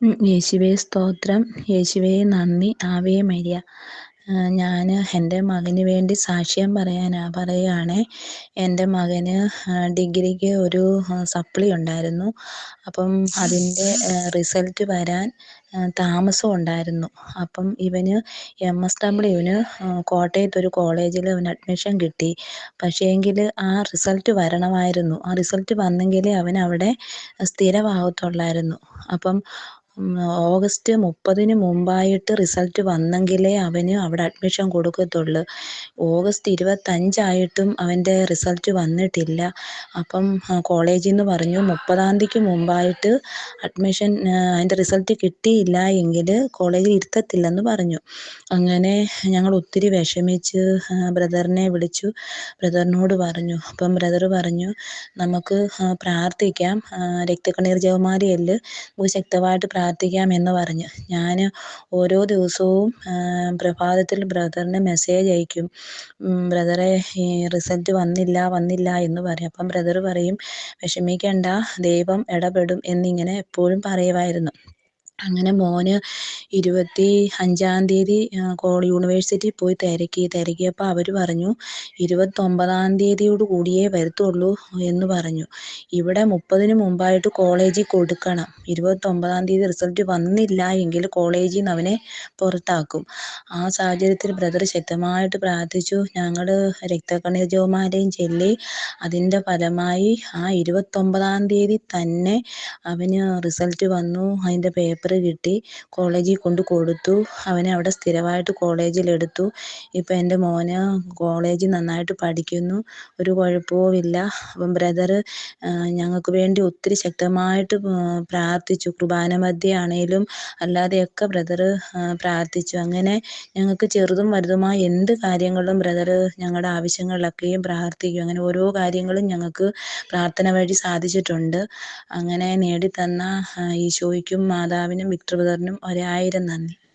യേശുവേ സ്തോത്രം. യേശുവേ നന്ദി. Ave Maria. ഞാൻ എന്റെ മകന് വേണ്ടി സാക്ഷ്യം പറയാനാ പറയുകയാണേ. എന്റെ മകന് ഡിഗ്രിക്ക് ഒരു സപ്ലി ഉണ്ടായിരുന്നു. അപ്പം അതിന്റെ റിസൾട്ട് വരാൻ താമസം ഉണ്ടായിരുന്നു. അപ്പം ഇവന് എം എസ് ഡബ്ല്യുവിന് കോട്ടയത്തൊരു കോളേജിൽ അവന് അഡ്മിഷൻ കിട്ടി. പക്ഷേങ്കിൽ ആ റിസൾട്ട് വരണമായിരുന്നു. ആ റിസൾട്ട് വന്നെങ്കിലേ അവൻ അവിടെ സ്ഥിരമാകത്തുള്ളായിരുന്നു അപ്പം ഓഗസ്റ്റ് മുപ്പതിന് മുമ്പായിട്ട് റിസൾട്ട് വന്നെങ്കിലേ അവന് അവിടെ അഡ്മിഷൻ കൊടുക്കത്തുള്ളൂ. ഓഗസ്റ്റ് ഇരുപത്തഞ്ചായിട്ടും അവന്റെ റിസൾട്ട് വന്നിട്ടില്ല. അപ്പം കോളേജിൽ നിന്ന് പറഞ്ഞു മുപ്പതാം തീയതിക്ക് മുമ്പായിട്ട് അഡ്മിഷൻ അതിന്റെ റിസൾട്ട് കിട്ടിയില്ല എങ്കിൽ കോളേജിൽ ഇരുത്തത്തില്ലെന്ന് പറഞ്ഞു. അങ്ങനെ ഞങ്ങൾ ഒത്തിരി വിഷമിച്ച് ബ്രദറിനെ വിളിച്ചു. ബ്രദറിനോട് പറഞ്ഞു. അപ്പം ബ്രദർ പറഞ്ഞു നമുക്ക് പ്രാർത്ഥിക്കാം. രക്തക്കണ്ണീർ ജവമാരിയല്ല ശക്തമായിട്ട് പ്രാർത്ഥിക്കാം എന്ന് പറഞ്ഞ്. ഞാൻ ഓരോ ദിവസവും പ്രഭാതത്തിൽ ബ്രദറിന് മെസ്സേജ് അയക്കും. ബ്രദറെ ഈ റിസൾട്ട് വന്നില്ല വന്നില്ല എന്ന് പറയും. അപ്പം ബ്രദർ പറയും വിഷമിക്കേണ്ട ദൈവം ഇടപെടും എന്നിങ്ങനെ എപ്പോഴും പറയുമായിരുന്നു. അങ്ങനെ മോന് ഇരുപത്തി അഞ്ചാം തീയതി യൂണിവേഴ്സിറ്റി പോയി തിരക്കി തിരക്കിയപ്പോൾ അവർ പറഞ്ഞു ഇരുപത്തൊമ്പതാം തീയതിയോട് കൂടിയേ വരത്തുള്ളൂ എന്ന് പറഞ്ഞു. ഇവിടെ മുപ്പതിന് മുമ്പായിട്ട് കോളേജിൽ കൊടുക്കണം. ഇരുപത്തൊമ്പതാം തീയതി റിസൾട്ട് വന്നില്ല എങ്കിൽ കോളേജിൽ നിന്ന് അവനെ പുറത്താക്കും. ആ സാഹചര്യത്തിൽ ബ്രദർ ശക്തമായിട്ട് പ്രാർത്ഥിച്ചു. ഞങ്ങൾ രക്തകണിജവുമാരെയും ചൊല്ലി അതിന്റെ ഫലമായി ആ ഇരുപത്തൊമ്പതാം തീയതി തന്നെ അവന് റിസൾട്ട് വന്നു. അതിന്റെ പേപ്പർ കിട്ടി. കോളേജിൽ കൊണ്ട് കൊടുത്തു. അവനെ അവിടെ സ്ഥിരമായിട്ട് കോളേജിൽ എടുത്തു. ഇപ്പം എന്റെ മോന് കോളേജിൽ നന്നായിട്ട് പഠിക്കുന്നു. ഒരു കുഴപ്പവും ഇല്ല. അപ്പം ബ്രദർ ഞങ്ങൾക്ക് വേണ്ടി ഒത്തിരി ശക്തമായിട്ട് പ്രാർത്ഥിച്ചു. കുർബാന മധ്യേ ആണെങ്കിലും അല്ലാതെയൊക്കെ ബ്രദർ പ്രാർത്ഥിച്ചു. അങ്ങനെ ഞങ്ങൾക്ക് ചെറുതും വലുതുമായ എന്ത് കാര്യങ്ങളും ബ്രദർ ഞങ്ങളുടെ ആവശ്യങ്ങളിലൊക്കെയും പ്രാർത്ഥിക്കും. അങ്ങനെ ഓരോ കാര്യങ്ങളും ഞങ്ങൾക്ക് പ്രാർത്ഥന വഴി സാധിച്ചിട്ടുണ്ട്. അങ്ങനെ നേടിത്തന്ന ഈശോയ്ക്കും മാതാവിനും വിക്ടർ ബ്രദറിനും ഒരായിരം നന്ദി.